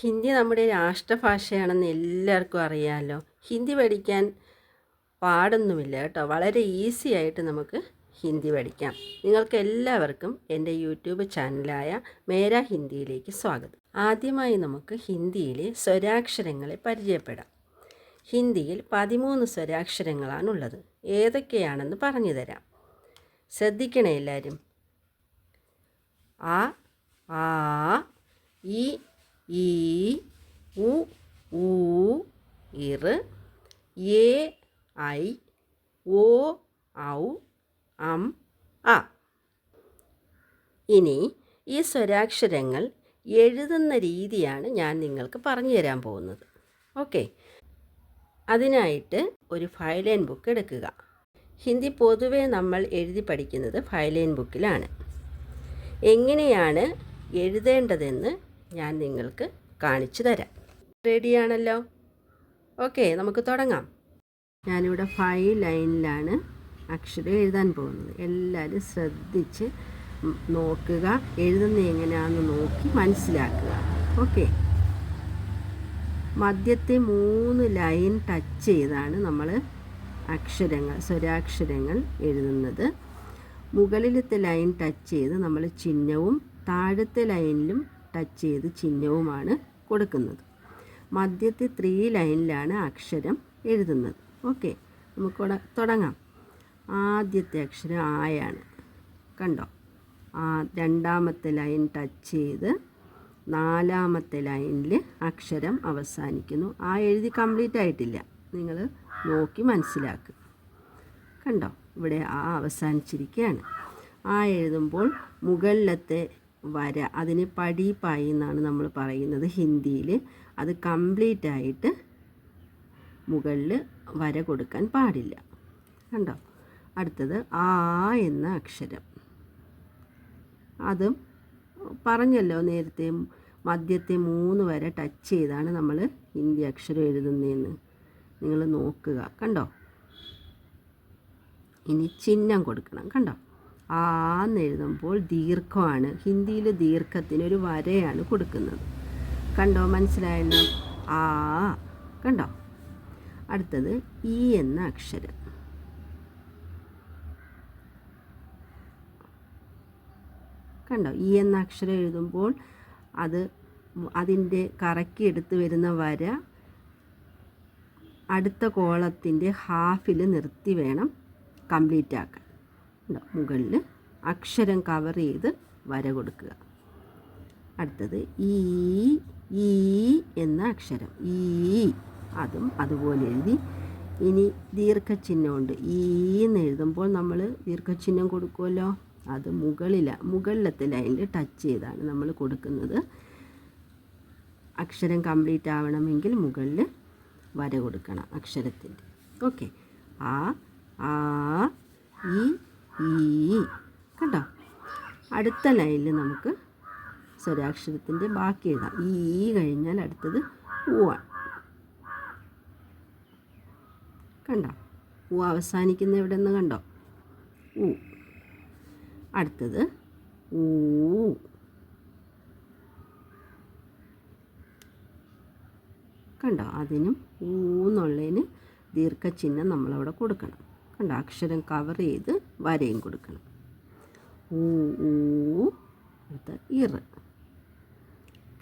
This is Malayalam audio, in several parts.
ഹിന്ദി നമ്മുടെ രാഷ്ട്രഭാഷയാണെന്ന് എല്ലാവർക്കും അറിയാമല്ലോ ഹിന്ദി പഠിക്കാൻ പാടൊന്നുമില്ല കേട്ടോ. വളരെ ഈസി ആയിട്ട് നമുക്ക് ഹിന്ദി പഠിക്കാം. നിങ്ങൾക്ക് എല്ലാവർക്കും എന്റെ യൂട്യൂബ് ചാനലായ മേര ഹിന്ദിയിലേക്ക് സ്വാഗതം. ആദ്യമായി നമുക്ക് ഹിന്ദിയിലെ സ്വരാക്ഷരങ്ങളെ പരിചയപ്പെടാം. ഹിന്ദിയിൽ പതിമൂന്ന് സ്വരാക്ഷരങ്ങളാണുള്ളത്. ഏതൊക്കെയാണെന്ന് പറഞ്ഞു തരാം. ശ്രദ്ധിക്കണേ എല്ലാവരും. ആ ആ ഇ ഈ ഉ ഊ ഇറ് എ ഐ ഓ ഔ അം അ. ഇനി ഈ സ്വരാക്ഷരങ്ങൾ എഴുതുന്ന രീതിയാണ് ഞാൻ നിങ്ങൾക്ക് പറഞ്ഞു തരാൻ പോകുന്നത്. ഓക്കെ. അതിനായിട്ട് ഒരു ഫൈലൈൻ ബുക്ക് എടുക്കുക. ഹിന്ദി പൊതുവേ നമ്മൾ എഴുതി പഠിക്കുന്നത് ഫൈലൈൻ ബുക്കിലാണ് എങ്ങനെയാണ് എഴുതേണ്ടതെന്ന് ഞാൻ നിങ്ങൾക്ക് കാണിച്ചു തരാം. റെഡിയാണല്ലോ ഓക്കെ നമുക്ക് തുടങ്ങാം. ഞാനിവിടെ ഫൈവ് ലൈനിലാണ് അക്ഷരം എഴുതാൻ പോകുന്നത്. എല്ലാവരും ശ്രദ്ധിച്ച് നോക്കുക. എഴുതുന്നത് എങ്ങനെയാണെന്ന് നോക്കി മനസ്സിലാക്കുക. ഓക്കെ മധ്യത്തെ മൂന്ന് ലൈൻ ടച്ച് ചെയ്താണ് നമ്മൾ അക്ഷരങ്ങൾ സ്വരാക്ഷരങ്ങൾ എഴുതുന്നത്. മുകളിലത്തെ ലൈൻ ടച്ച് ചെയ്ത് നമ്മൾ ചിഹ്നവും താഴത്തെ ലൈനിലും ടച്ച് ചെയ്ത് ചിഹ്നവുമാണ് കൊടുക്കുന്നത്. മധ്യത്തെ ത്രീ ലൈനിലാണ് അക്ഷരം എഴുതുന്നത്. ഓക്കെ നമുക്ക് തുടങ്ങാം. ആദ്യത്തെ അക്ഷരം ആയാണ്. കണ്ടോ? ആ രണ്ടാമത്തെ ലൈൻ ടച്ച് ചെയ്ത് നാലാമത്തെ ലൈനിൽ അക്ഷരം അവസാനിക്കുന്നു. ആ എഴുതി കംപ്ലീറ്റ് ആയിട്ടില്ല. നിങ്ങൾ നോക്കി മനസ്സിലാക്കുക കണ്ടോ? ഇവിടെ ആ അവസാനിച്ചിരിക്കുകയാണ്. ആ എഴുതുമ്പോൾ മുകളിലത്തെ വര അതിന് പടി പായി എന്നാണ് നമ്മൾ പറയുന്നത് ഹിന്ദിയിൽ. അത് കംപ്ലീറ്റ് ആയിട്ട് മുകളിൽ വര കൊടുക്കാൻ പാടില്ല. കണ്ടോ? അടുത്തത് ആ എന്ന അക്ഷരം. അതും പറഞ്ഞല്ലോ നേരത്തെ മധ്യത്തെ മൂന്ന് വരെ ടച്ച് ചെയ്താണ് നമ്മൾ ഹിന്ദി അക്ഷരം എഴുതുന്നതെന്ന്. നിങ്ങൾ നോക്കുക. കണ്ടോ? ഇനി ചിഹ്നം കൊടുക്കണം. കണ്ടോ? ആന്ന് എഴുതുമ്പോൾ ദീർഘമാണ്. ഹിന്ദിയിൽ ദീർഘത്തിന് ഒരു വരയാണ് കൊടുക്കുന്നത്. കണ്ടോ? മനസ്സിലായല്ലോ? ആ കണ്ടോ? അടുത്തത് ഇ എന്ന അക്ഷരം. കണ്ടോ? ഈ എന്ന അക്ഷരം എഴുതുമ്പോൾ അത് അതിന്റെ കറക്കി എടുത്ത് വരുന്ന വര അടുത്ത കോളത്തിന്റെ ഹാഫിൽ നിർത്തി വേണം കംപ്ലീറ്റ് ആക്കാൻ മുകളിൽ അക്ഷരം കവർ ചെയ്ത് വര കൊടുക്കുക. അടുത്തത് ഈ ഈ എന്ന അക്ഷരം. ഈ അതും അതുപോലെ എഴുതി. ഇനി ദീർഘചിഹ്നമുണ്ട് ഈ എന്ന് എഴുതുമ്പോൾ നമ്മൾ ദീർഘചിഹ്നം കൊടുക്കുമല്ലോ. അത് മുകളില മുകളിലത്തെ ലൈനിൽ ടച്ച് ചെയ്താണ് നമ്മൾ കൊടുക്കുന്നത്. അക്ഷരം കംപ്ലീറ്റ് ആവണമെങ്കിൽ മുകളിൽ വര കൊടുക്കണം അക്ഷരത്തിന്റെ. ഓക്കെ ആ ആ ഈ ഈ കണ്ടോ? അടുത്ത ലൈനിൽ നമുക്ക് സ്വരാക്ഷരത്തിന്റെ ബാക്കി എഴുതാം. ഈ കഴിഞ്ഞാൽ അടുത്തത് ഊ ആണ്. കണ്ടോ? ഊ അവസാനിക്കുന്ന എവിടെ നിന്ന് കണ്ടോ? ഊ അടുത്തത് ഊ. കണ്ടോ? അതിനും ഊന്നുള്ളതിന് ദീർഘചിഹ്നം നമ്മളവിടെ കൊടുക്കണം. കണ്ടോ അക്ഷരം കവർ ചെയ്ത് വരയും കൊടുക്കണം. ഊ ഊ അടുത്ത ഇറ്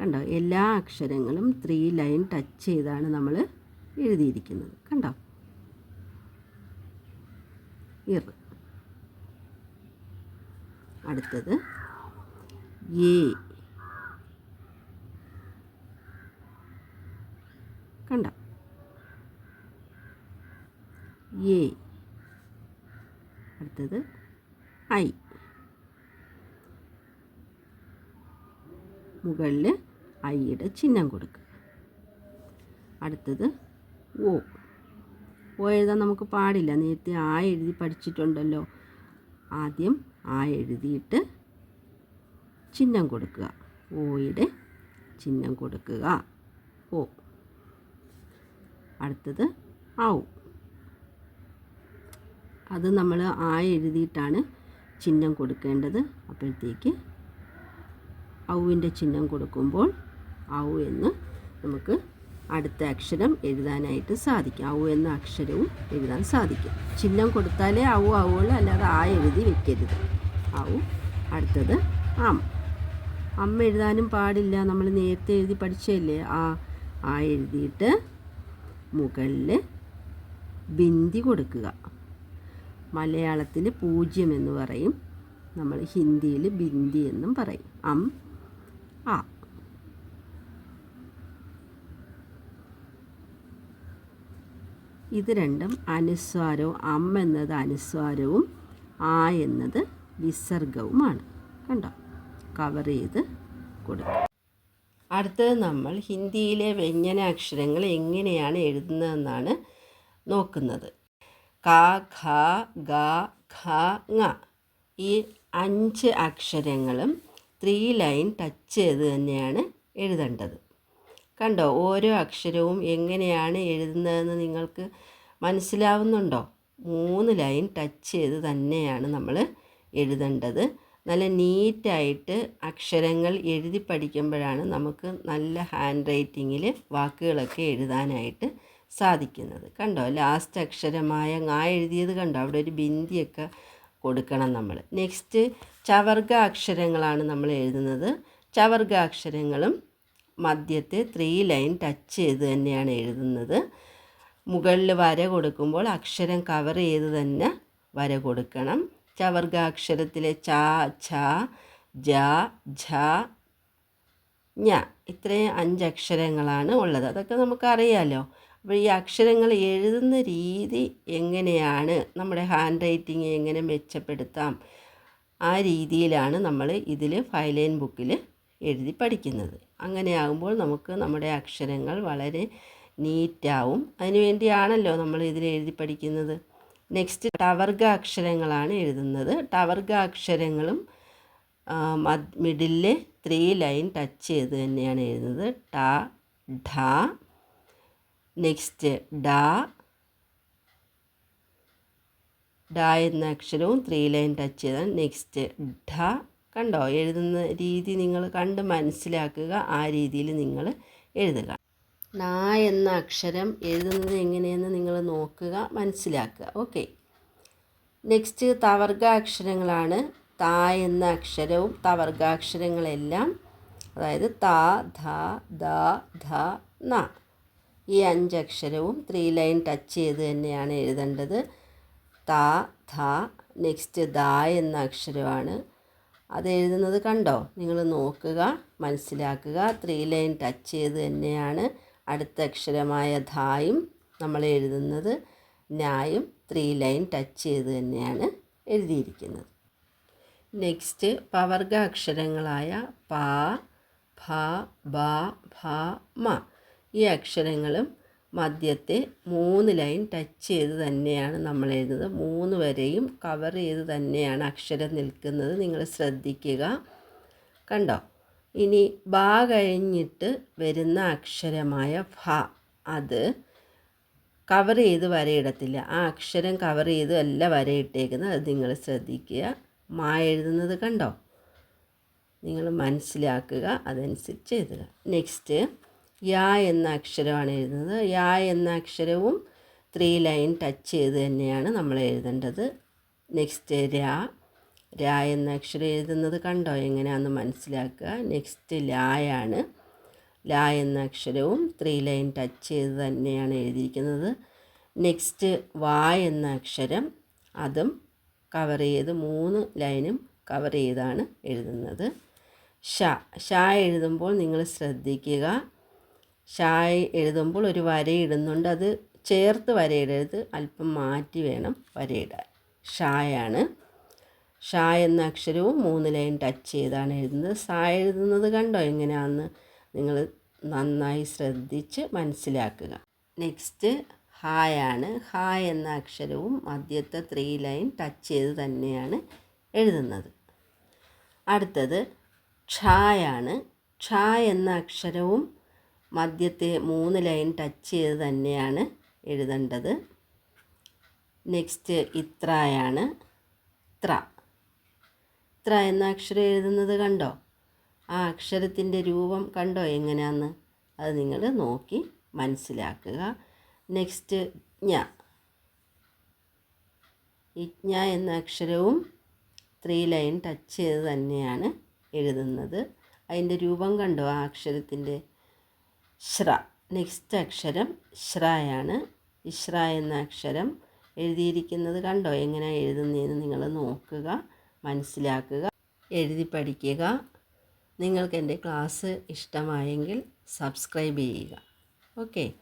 കണ്ടോ? എല്ലാ അക്ഷരങ്ങളും ത്രീ ലൈൻ ടച്ച് ചെയ്താണ് നമ്മൾ എഴുതിയിരിക്കുന്നത്. കണ്ടോ? ഇറ് അടുത്തത് ഏ. കണ്ടോ? ഏ. അടുത്തത് ഐ. മുകളിൽ ഐയുടെ ചിഹ്നം കൊടുക്കുക. അടുത്തത് ഓ. ഓ എഴുതാൻ നമുക്ക് പാടില്ല. നേരത്തെ ആ എഴുതി പഠിച്ചിട്ടുണ്ടല്ലോ. ആദ്യം ആ എഴുതിയിട്ട് ചിഹ്നം കൊടുക്കുക. ഓയുടെ ചിഹ്നം കൊടുക്കുക. ഓ. അടുത്തത് ഔ. അത് നമ്മൾ ആ എഴുതിയിട്ടാണ് ചിഹ്നം കൊടുക്കേണ്ടത്. അപ്പോഴത്തേക്ക് ഔവിന്റെ ചിഹ്നം കൊടുക്കുമ്പോൾ ഔ എന്ന് നമുക്ക് അടുത്ത അക്ഷരം എഴുതാനായിട്ട് സാധിക്കും. ഔ എന്ന അക്ഷരവും എഴുതാൻ സാധിക്കും. ചിഹ്നം കൊടുത്താലേ ഔ ആവുള്ളൂ അല്ലാതെ ആ എഴുതി വെക്കരുത്. ഔ അടുത്തത് ആം. അമ്മ എഴുതാനും പാടില്ല നമ്മൾ നേരത്തെ എഴുതി പഠിച്ചല്ലേ ആ ആ എഴുതിയിട്ട് മുകളിൽ ബിന്ദി കൊടുക്കുക. മലയാളത്തിൽ പൂജ്യം എന്ന് പറയും. നമ്മൾ ഹിന്ദിയിൽ ബിന്ദി എന്നും പറയും. അം ആ. ഇത് രണ്ടും അനുസ്വാരവും അം എന്നത് അനുസ്വാരവും ആ എന്നത് വിസർഗവുമാണ്. കണ്ടോ? കവർ ചെയ്ത് കൊടുക്കും. അടുത്തത് നമ്മൾ ഹിന്ദിയിലെ വ്യഞ്ജന അക്ഷരങ്ങൾ എങ്ങനെയാണ് എഴുതുന്നതെന്നാണ് നോക്കുന്നത്. ക ഖ ഗ ഖ ങ. ഈ അഞ്ച് അക്ഷരങ്ങളും ത്രീ ലൈൻ ടച്ച് ചെയ്ത് തന്നെയാണ് എഴുതേണ്ടത്. കണ്ടോ ഓരോ അക്ഷരവും എങ്ങനെയാണ് എഴുതുന്നതെന്ന് നിങ്ങൾക്ക് മനസ്സിലാവുന്നുണ്ടോ? മൂന്ന് ലൈൻ ടച്ച് ചെയ്ത് തന്നെയാണ് നമ്മൾ എഴുതേണ്ടത്. നല്ല നീറ്റായിട്ട് അക്ഷരങ്ങൾ എഴുതി പഠിക്കുമ്പോഴാണ് നമുക്ക് നല്ല ഹാൻഡ് റൈറ്റിങ്ങിൽ വാക്കുകളൊക്കെ എഴുതാനായിട്ട് സാധിക്കുന്നത്. കണ്ടോ? ലാസ്റ്റ് അക്ഷരമായ ങ എഴുതിയത് കണ്ടോ? അവിടെ ഒരു ബിന്ദിയൊക്കെ കൊടുക്കണം നമ്മൾ. നെക്സ്റ്റ് ചവർഗ അക്ഷരങ്ങളാണ് നമ്മൾ എഴുതുന്നത്. ചവർഗ അക്ഷരങ്ങളും മധ്യത്തെ ത്രീ ലൈൻ ടച്ച് ചെയ്ത് തന്നെയാണ് എഴുതുന്നത്. മുകളിൽ വര കൊടുക്കുമ്പോൾ അക്ഷരം കവർ ചെയ്ത് തന്നെ വര കൊടുക്കണം. ചവർഗാക്ഷരത്തിലെ ച ഛ ജ ഝ ഞ ഇത്രയും അഞ്ചക്ഷരങ്ങളാണ് ഉള്ളത്. അതൊക്കെ നമുക്കറിയാമല്ലോ അപ്പോൾ ഈ അക്ഷരങ്ങൾ എഴുതുന്ന രീതി എങ്ങനെയാണ്? നമ്മുടെ ഹാൻഡ് റൈറ്റിംഗ് എങ്ങനെ മെച്ചപ്പെടുത്താം? ആ രീതിയിലാണ് നമ്മൾ ഇതിൽ ഫൈലൈൻ ബുക്കിൽ എഴുതി പഠിക്കുന്നത്. അങ്ങനെയാകുമ്പോൾ നമുക്ക് നമ്മുടെ അക്ഷരങ്ങൾ വളരെ നീറ്റാവും. അതിനുവേണ്ടിയാണല്ലോ നമ്മൾ ഇതിൽ എഴുതി പഠിക്കുന്നത്. നെക്സ്റ്റ് ടവർഗ അക്ഷരങ്ങളാണ് എഴുതുന്നത്. ടവർഗ അക്ഷരങ്ങളും മിഡിലെ ത്രീ ലൈൻ ടച്ച് ചെയ്ത് തന്നെയാണ് എഴുതുന്നത്. ട ഢ നെക്സ്റ്റ് ഡാ. ഡ എന്ന അക്ഷരവും ത്രീ ലൈൻ ടച്ച് ചെയ്താൽ നെക്സ്റ്റ് ഡ. കണ്ടോ? എഴുതുന്ന രീതി നിങ്ങൾ കണ്ട് മനസ്സിലാക്കുക. ആ രീതിയിൽ നിങ്ങൾ എഴുതുക. ന എന്ന അക്ഷരം എഴുതുന്നത് എങ്ങനെയെന്ന് നിങ്ങൾ നോക്കുക മനസ്സിലാക്കുക. ഓക്കെ. നെക്സ്റ്റ് തവർഗ അക്ഷരങ്ങളാണ് ത എന്ന അക്ഷരവും തവർഗാക്ഷരങ്ങളെല്ലാം അതായത് താ ധ ദ ധ ന. ഈ അഞ്ചക്ഷരവും ത്രീ ലൈൻ ടച്ച് ചെയ്ത് തന്നെയാണ് എഴുതേണ്ടത്. ത ധ നെക്സ്റ്റ് ദ എന്ന അക്ഷരമാണ്. അത് എഴുതുന്നത് കണ്ടോ? നിങ്ങൾ നോക്കുക മനസ്സിലാക്കുക. ത്രീ ലൈൻ ടച്ച് ചെയ്ത് തന്നെയാണ് അടുത്ത അക്ഷരമായ ധായും നമ്മൾ എഴുതുന്നത്. നായും ത്രീ ലൈൻ ടച്ച് ചെയ്ത് തന്നെയാണ് എഴുതിയിരിക്കുന്നത്. നെക്സ്റ്റ് പവർഗ അക്ഷരങ്ങളായ പ ഭ ഭ ഭ മ. ഈ അക്ഷരങ്ങളും മധ്യത്തെ മൂന്ന് ലൈൻ ടച്ച് ചെയ്ത് തന്നെയാണ് നമ്മൾ എഴുതുന്നത്. മൂന്ന് വരെയും കവർ ചെയ്ത് തന്നെയാണ് അക്ഷരം നിൽക്കുന്നത്. നിങ്ങൾ ശ്രദ്ധിക്കുക. കണ്ടോ? ഇനി ബ കഴിഞ്ഞിട്ട് വരുന്ന അക്ഷരമായ ഫ അത് കവർ ചെയ്ത് വരയിടത്തില്ല. ആ അക്ഷരം കവർ ചെയ്ത് അല്ല വരയിട്ടേക്കുന്നത്. അത് നിങ്ങൾ ശ്രദ്ധിക്കുക. മാ എഴുതുന്നത് കണ്ടോ? നിങ്ങൾ മനസ്സിലാക്കുക. അതനുസരിച്ച് എഴുതുക. നെക്സ്റ്റ് യാ എന്ന അക്ഷരമാണ് എഴുതുന്നത്. യാ എന്ന അക്ഷരവും ത്രീ ലൈൻ ടച്ച് ചെയ്ത് തന്നെയാണ് നമ്മൾ എഴുതേണ്ടത്. നെക്സ്റ്റ് രാ. രാ എന്ന അക്ഷരം എഴുതുന്നത് കണ്ടോ? എങ്ങനെയാണെന്ന് മനസ്സിലാക്കുക. നെക്സ്റ്റ് ലായാണ്. ലാ എന്ന അക്ഷരവും ത്രീ ലൈൻ ടച്ച് ചെയ്ത് തന്നെയാണ് എഴുതിയിരിക്കുന്നത്. നെക്സ്റ്റ് വാ എന്ന അക്ഷരം അതും കവർ ചെയ്ത് മൂന്ന് ലൈനും കവർ ചെയ്താണ് എഴുതുന്നത്. ഷ ഷ എഴുതുമ്പോൾ നിങ്ങൾ ശ്രദ്ധിക്കുക. ഷായ് എഴുതുമ്പോൾ ഒരു വരയിടുന്നുണ്ട് അത് ചേർത്ത് വരയിടരുത് അല്പം മാറ്റി വേണം വരയിടാൻ ഷായാണ്. ഷാ എന്ന അക്ഷരവും മൂന്ന് ലൈൻ ടച്ച് ചെയ്താണ് എഴുതുന്നത്. സായ എഴുതുന്നത് കണ്ടോ? എങ്ങനെയാണെന്ന് നിങ്ങൾ നന്നായി ശ്രദ്ധിച്ച് മനസ്സിലാക്കുക. നെക്സ്റ്റ് ഹായാണ്. ഹാ എന്ന അക്ഷരവും മധ്യത്തെ ത്രീ ലൈൻ ടച്ച് ചെയ്ത് തന്നെയാണ് എഴുതുന്നത്. അടുത്തത് ക്ഷായാണ്. ക്ഷ എന്ന അക്ഷരവും മധ്യത്തെ മൂന്ന് ലൈൻ ടച്ച് ചെയ്ത് തന്നെയാണ് എഴുതേണ്ടത്. നെക്സ്റ്റ് ഇത്രയാണ്. ത്ര. ത്ര എന്ന അക്ഷരം എഴുതുന്നത് കണ്ടോ? ആ അക്ഷരത്തിന്റെ രൂപം കണ്ടോ എങ്ങനെയാന്ന്? അത് നിങ്ങൾ നോക്കി മനസ്സിലാക്കുക. നെക്സ്റ്റ് ജ്ഞ. ഇജ്ഞ എന്ന അക്ഷരവും ത്രീ ലൈൻ ടച്ച് ചെയ്ത് തന്നെയാണ് എഴുതുന്നത്. അതിന്റെ രൂപം കണ്ടോ ആ അക്ഷരത്തിന്റെ? ശ്ര. നെക്സ്റ്റ് അക്ഷരം ശ്രായാണ്. ഇശ്ര എന്ന അക്ഷരം എഴുതിയിരിക്കുന്നത് കണ്ടോ? എങ്ങനെയാണ് എഴുതുന്നതെന്ന് നിങ്ങൾ നോക്കുക മനസ്സിലാക്കുക എഴുതി പഠിക്കുക. നിങ്ങൾക്ക് എന്റെ ക്ലാസ് ഇഷ്ടമായെങ്കിൽ സബ്സ്ക്രൈബ് ചെയ്യുക. ഓക്കെ.